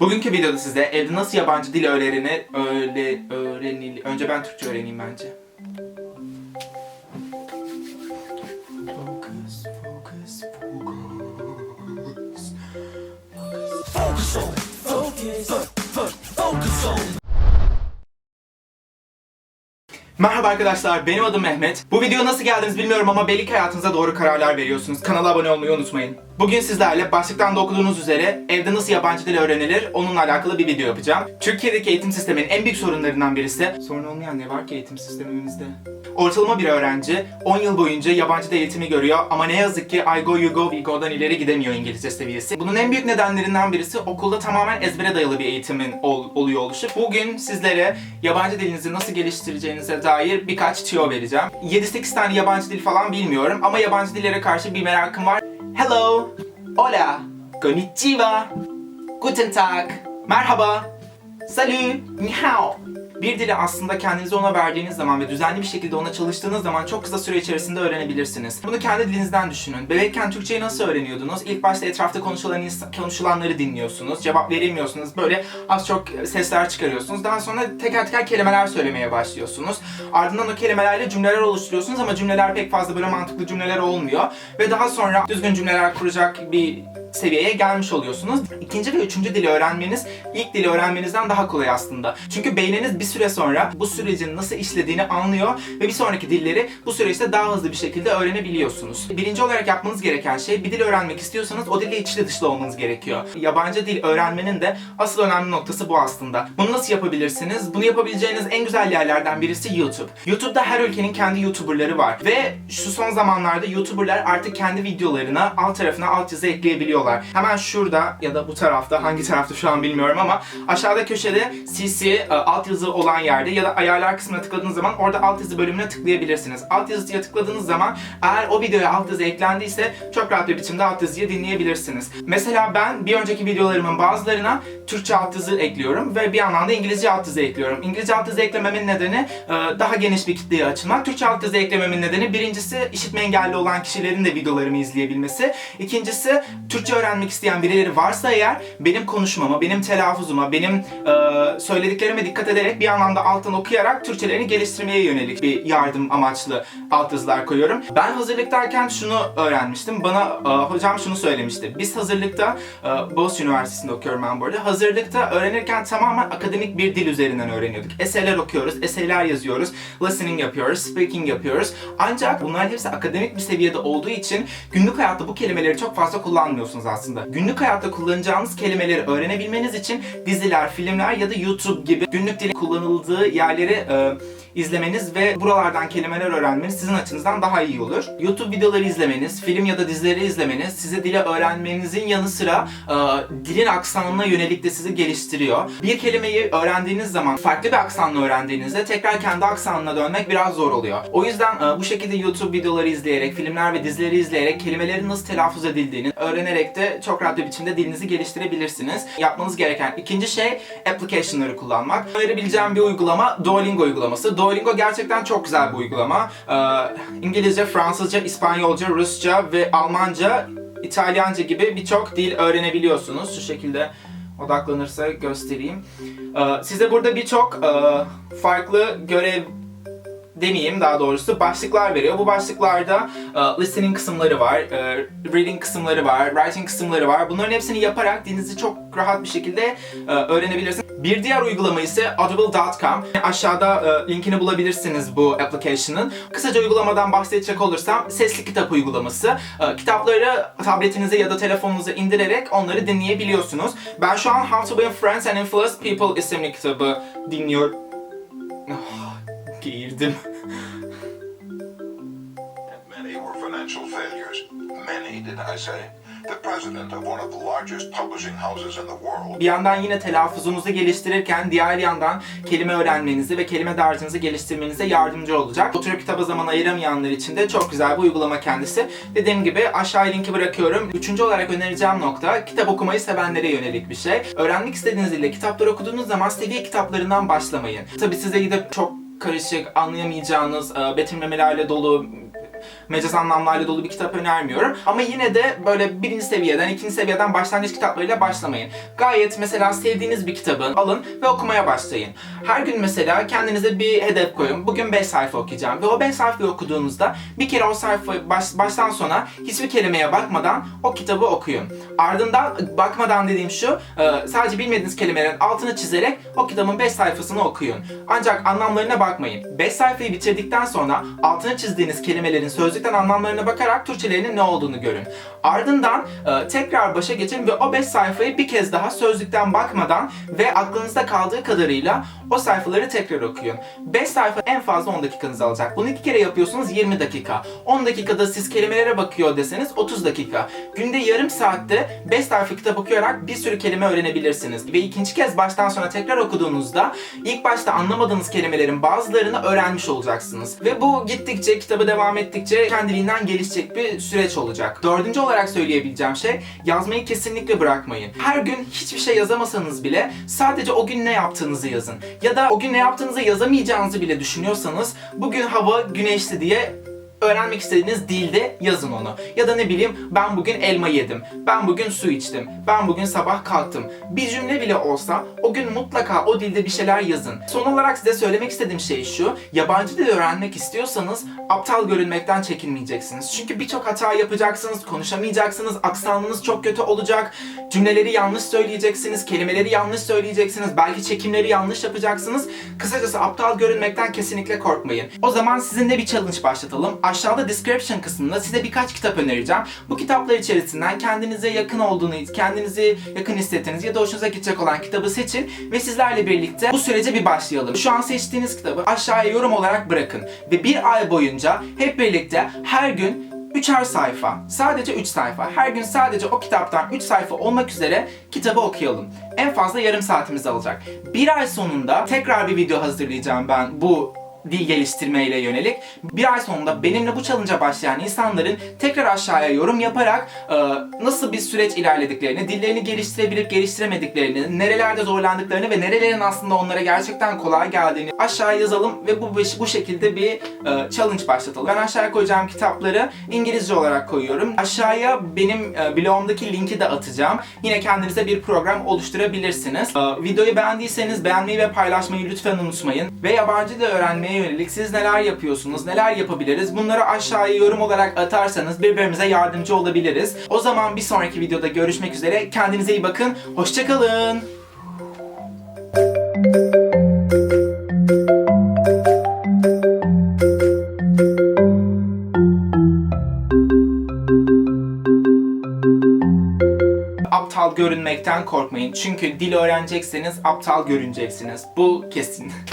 Bugünkü videoda size evde nasıl yabancı dil öğrenir, öyle öğrenil. Önce ben Türkçe öğreneyim bence. Merhaba arkadaşlar, benim adım Mehmet. Bu videoya nasıl geldiniz bilmiyorum ama belli hayatınıza doğru kararlar veriyorsunuz. Kanala abone olmayı unutmayın. Bugün sizlerle başlıktan da okuduğunuz üzere evde nasıl yabancı dil öğrenilir onunla alakalı bir video yapacağım. Türkiye'deki eğitim sisteminin en büyük sorunlarından birisi, sorun olmayan ne var ki eğitim sistemimizde? Ortalama bir öğrenci 10 yıl boyunca yabancı dil eğitimi görüyor ama ne yazık ki I go you go we go'dan ileri gidemiyor İngilizce seviyesi. Bunun en büyük nedenlerinden birisi okulda tamamen ezbere dayalı bir eğitimin ol- oluyor oluşu. Bugün sizlere yabancı dilinizi nasıl geliştireceğinize dair birkaç tüyo vereceğim. 7-8 tane yabancı dil falan bilmiyorum ama yabancı dillere karşı bir merakım var. Hello, hola, konnichiwa, guten tag, merhaba, salut, ni hao. Bir dili aslında kendinizi ona verdiğiniz zaman ve düzenli bir şekilde ona çalıştığınız zaman çok kısa süre içerisinde öğrenebilirsiniz. Bunu kendi dilinizden düşünün. Bebekken Türkçeyi nasıl öğreniyordunuz? İlk başta etrafta konuşulan konuşulanları dinliyorsunuz. Cevap veremiyorsunuz. Böyle az çok sesler çıkarıyorsunuz. Daha sonra teker teker kelimeler söylemeye başlıyorsunuz. Ardından o kelimelerle cümleler oluşturuyorsunuz ama cümleler pek fazla böyle mantıklı cümleler olmuyor. Ve daha sonra düzgün cümleler kuracak bir seviyeye gelmiş oluyorsunuz. İkinci ve üçüncü dili öğrenmeniz ilk dili öğrenmenizden daha kolay aslında. Çünkü beyniniz bir süre sonra bu sürecin nasıl işlediğini anlıyor ve bir sonraki dilleri bu süreçte daha hızlı bir şekilde öğrenebiliyorsunuz. Birinci olarak yapmanız gereken şey bir dil öğrenmek istiyorsanız o dille içli dışlı olmanız gerekiyor. Yabancı dil öğrenmenin de asıl önemli noktası bu aslında. Bunu nasıl yapabilirsiniz? Bunu yapabileceğiniz en güzel yerlerden birisi YouTube. YouTube'da her ülkenin kendi YouTuber'ları var ve şu son zamanlarda YouTuber'lar artık kendi videolarına alt tarafına alt yazı ekleyebiliyorlar. Hemen şurada ya da bu tarafta hangi tarafta şu an bilmiyorum ama aşağıda köşede CC e, alt yazı olan yerde ya da ayarlar kısmına tıkladığınız zaman orada alt yazı bölümüne tıklayabilirsiniz. Alt yazıya tıkladığınız zaman eğer o videoya alt yazı eklendiyse çok rahat bir biçimde alt yazıyı dinleyebilirsiniz. Mesela ben bir önceki videolarımın bazılarına Türkçe alt yazı ekliyorum ve bir yandan da İngilizce alt yazı ekliyorum. İngilizce alt yazı eklememin nedeni e, daha geniş bir kitleye açılmak. Türkçe alt yazı eklememin nedeni birincisi işitme engelli olan kişilerin de videolarımı izleyebilmesi. İkincisi Türkçe öğrenmek isteyen birileri varsa eğer benim konuşmama, benim telaffuzuma, benim e, söylediklerime dikkat ederek bir yandan da alttan okuyarak Türkçelerini geliştirmeye yönelik bir yardım amaçlı alt yazılar koyuyorum. Ben hazırlıktayken şunu öğrenmiştim. Bana e, hocam şunu söylemişti. Biz hazırlıkta, e, Boğaziçi Üniversitesi'nde okuyorum ben bu arada. Hazırlıkta öğrenirken tamamen akademik bir dil üzerinden öğreniyorduk. Eserler okuyoruz, eserler yazıyoruz, listening yapıyoruz, speaking yapıyoruz. Ancak bunların hepsi akademik bir seviyede olduğu için günlük hayatta bu kelimeleri çok fazla kullanmıyorsunuz aslında. Günlük hayatta kullanacağınız kelimeleri öğrenebilmeniz için diziler, filmler ya da YouTube gibi günlük dil kullanıldığı yerleri e, izlemeniz ve buralardan kelimeler öğrenmeniz sizin açınızdan daha iyi olur. YouTube videoları izlemeniz, film ya da dizileri izlemeniz size dili öğrenmenizin yanı sıra e, dilin aksanına yönelik de sizi geliştiriyor. Bir kelimeyi öğrendiğiniz zaman farklı bir aksanla öğrendiğinizde tekrar kendi aksanına dönmek biraz zor oluyor. O yüzden e, bu şekilde YouTube videoları izleyerek, filmler ve dizileri izleyerek kelimelerin nasıl telaffuz edildiğini öğrenerek de çok rahat bir biçimde dilinizi geliştirebilirsiniz. Yapmanız gereken ikinci şey application'ları kullanmak. Önerebileceğim bir uygulama Duolingo uygulaması. Duolingo gerçekten çok güzel bir uygulama. Ee, İngilizce, Fransızca, İspanyolca, Rusça ve Almanca, İtalyanca gibi birçok dil öğrenebiliyorsunuz. Şu şekilde odaklanırsa göstereyim. Ee, size burada birçok e, farklı görev demeyeyim daha doğrusu başlıklar veriyor. Bu başlıklarda e, listening kısımları var, e, reading kısımları var, writing kısımları var. Bunların hepsini yaparak dilinizi çok rahat bir şekilde e, öğrenebilirsiniz. Bir diğer uygulama ise audible.com. Aşağıda e, linkini bulabilirsiniz bu application'ın. Kısaca uygulamadan bahsedecek olursam sesli kitap uygulaması. E, kitapları tabletinize ya da telefonunuza indirerek onları dinleyebiliyorsunuz. Ben şu an How to Win Friends and Influence People isimli kitabı dinliyorum. Ah, Geğirdim. Many were financial failures. Many, did I say? The president of one of the largest publishing houses in the world Bir yandan yine telaffuzunuzu geliştirirken diğer yandan kelime öğrenmenizi ve kelime dağarcığınızı geliştirmenize yardımcı olacak. Oturup kitaba zaman ayıramayanlar için de çok güzel bir uygulama kendisi. Dediğim gibi aşağıya linki bırakıyorum. Üçüncü olarak önereceğim nokta kitap okumayı sevenlere yönelik bir şey. Öğrenmek istediğiniz dilde kitaplar okuduğunuz zaman seviye kitaplarından başlamayın. Tabi size gidip çok karışık, anlayamayacağınız, e, betimlemelerle dolu mecaz anlamlarla dolu bir kitap önermiyorum. Ama yine de böyle birinci seviyeden, ikinci seviyeden başlangıç kitaplarıyla başlamayın. Gayet mesela sevdiğiniz bir kitabı alın ve okumaya başlayın. Her gün mesela kendinize bir hedef koyun. Bugün 5 sayfa okuyacağım. Ve o 5 sayfayı okuduğunuzda bir kere o sayfa baş, baştan sona hiçbir kelimeye bakmadan o kitabı okuyun. Ardından bakmadan dediğim şu, e, sadece bilmediğiniz kelimelerin altını çizerek o kitabın 5 sayfasını okuyun. Ancak anlamlarına bakmayın. 5 sayfayı bitirdikten sonra altını çizdiğiniz kelimelerin sözlükten anlamlarına bakarak Türkçelerinin ne olduğunu görün. Ardından e, tekrar başa geçin ve o 5 sayfayı bir kez daha sözlükten bakmadan ve aklınızda kaldığı kadarıyla o sayfaları tekrar okuyun. 5 sayfa en fazla 10 dakikanızı alacak. Bunu iki kere yapıyorsunuz 20 dakika. 10 dakikada siz kelimelere bakıyor deseniz 30 dakika. Günde yarım saatte 5 sayfa kitap okuyarak bir sürü kelime öğrenebilirsiniz. Ve ikinci kez baştan sona tekrar okuduğunuzda ilk başta anlamadığınız kelimelerin bazılarını öğrenmiş olacaksınız. Ve bu gittikçe, kitabı devam ettikçe kendiliğinden gelişecek bir süreç olacak. Dördüncü olarak söyleyebileceğim şey yazmayı kesinlikle bırakmayın. Her gün hiçbir şey yazamasanız bile sadece o gün ne yaptığınızı yazın. Ya da o gün ne yaptığınızı yazamayacağınızı bile düşünüyorsanız bugün hava güneşli diye öğrenmek istediğiniz dilde yazın onu. Ya da ne bileyim ben bugün elma yedim. Ben bugün su içtim. Ben bugün sabah kalktım. Bir cümle bile olsa o gün mutlaka o dilde bir şeyler yazın. Son olarak size söylemek istediğim şey şu. Yabancı dil öğrenmek istiyorsanız aptal görünmekten çekinmeyeceksiniz. Çünkü birçok hata yapacaksınız, konuşamayacaksınız, aksanınız çok kötü olacak. Cümleleri yanlış söyleyeceksiniz, kelimeleri yanlış söyleyeceksiniz, belki çekimleri yanlış yapacaksınız. Kısacası aptal görünmekten kesinlikle korkmayın. O zaman sizinle bir challenge başlatalım. Aşağıda description kısmında size birkaç kitap önereceğim. Bu kitaplar içerisinden kendinize yakın olduğunu, kendinizi yakın hissettiğiniz ya da hoşunuza gidecek olan kitabı seçin ve sizlerle birlikte bu sürece bir başlayalım. Şu an seçtiğiniz kitabı aşağıya yorum olarak bırakın ve bir ay boyunca hep birlikte her gün Üçer sayfa, sadece 3 sayfa. Her gün sadece o kitaptan 3 sayfa olmak üzere kitabı okuyalım. En fazla yarım saatimiz alacak. Bir ay sonunda tekrar bir video hazırlayacağım ben bu dil geliştirmeyle yönelik. Bir ay sonunda benimle bu challenge'a başlayan insanların tekrar aşağıya yorum yaparak e, nasıl bir süreç ilerlediklerini, dillerini geliştirebilip geliştiremediklerini, nerelerde zorlandıklarını ve nerelerin aslında onlara gerçekten kolay geldiğini aşağıya yazalım ve bu bu şekilde bir e, challenge başlatalım. Ben aşağıya koyacağım kitapları İngilizce olarak koyuyorum. Aşağıya benim e, blogumdaki linki de atacağım. Yine kendinize bir program oluşturabilirsiniz. E, videoyu beğendiyseniz beğenmeyi ve paylaşmayı lütfen unutmayın. Ve yabancı dil öğrenmeye yönelik siz neler yapıyorsunuz, neler yapabiliriz? Bunları aşağıya yorum olarak atarsanız birbirimize yardımcı olabiliriz. O zaman bir sonraki videoda görüşmek üzere. Kendinize iyi bakın. Hoşçakalın. aptal görünmekten korkmayın. Çünkü dil öğrenecekseniz aptal görüneceksiniz. Bu kesin.